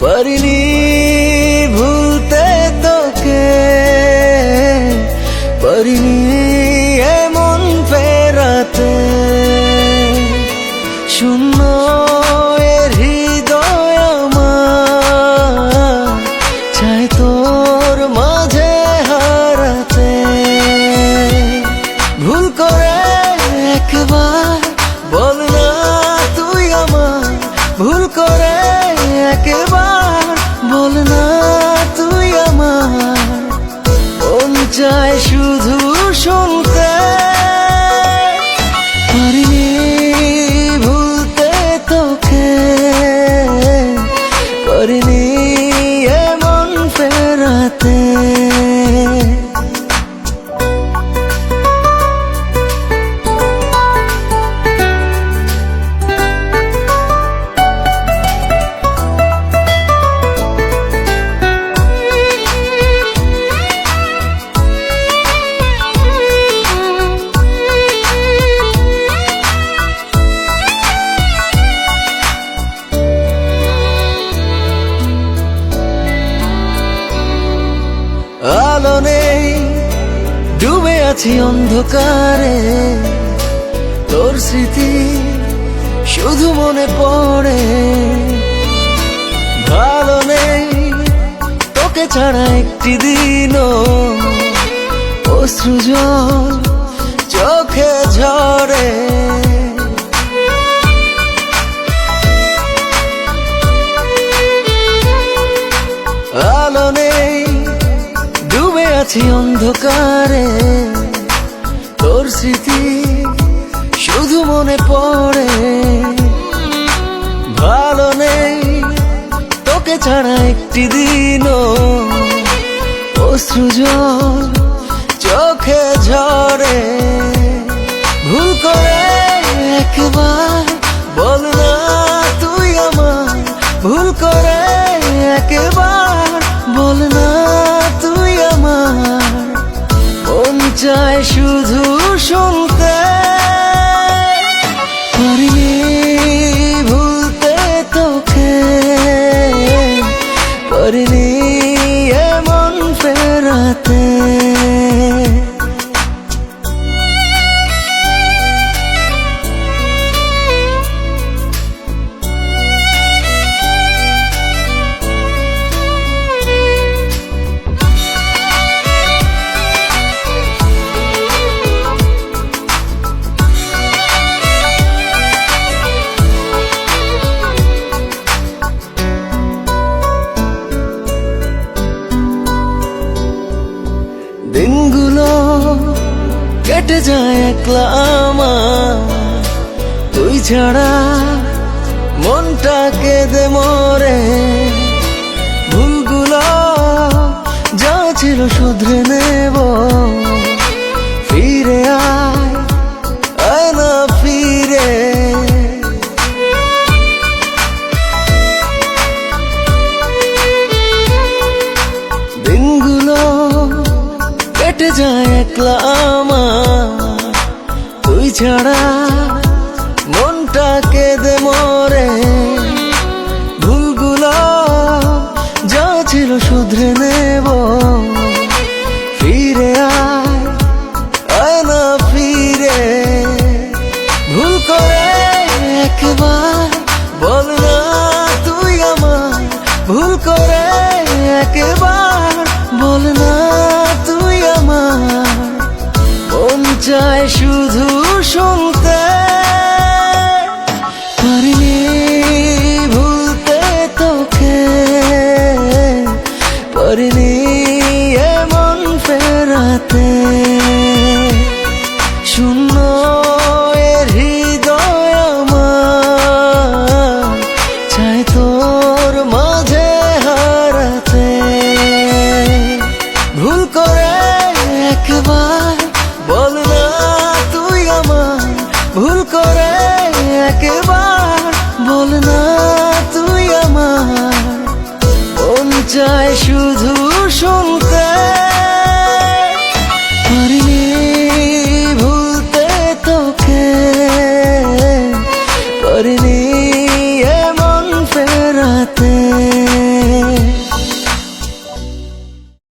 পারিনি ভুলতে তোকে পারিনি এমন ফেরাতে শূন্য এর হৃদয় আমার চাই তোর মাঝে হারাতে ভুল করে একবার বল না তুই আমার ভুল করে একবার বল আছি অন্ধকারে। তোর স্মৃতি শুধু মনে পড়ে। ভালো নেই তোকে ছাড়া একটি দিনও। অশ্রু চোখে ঝরে। আলো নেই ডুবে আছি অন্ধকারে। স্মৃতি শুধু মনে পড়ে। ভালো নেই, তোকে ছাড়া একটি দিনও। চোখে ঝরে। ভুল করে একবার বল না তুই আমার। ভুল করে একবার বল না তুই আমার। মন চায় শুধু শুনতে ভুলতে তোকে পারিনি এমন ফেরাতে। কেটে যায় একলা তুই ছাড়া মনটা কেঁদে মরে। ভুলগুলো যা ছিল শুধরে নেব। ফিরে আয় ফিরে। দিনগুলো কেটে যায় একলা ছাড়া মনটা কেঁদে মরে। ভুলগুলো যা ছিল শুধরে নেব। ফিরে আয় আয় না ফিরে। ভুল করে একবার বল না তুই আমার। ভুল করে একবার বল না তুই আমার। মন চায় একবার বল না তুই আমার। মন চায় শুধু শুনতে। পারিনি ভুলতে তোকে।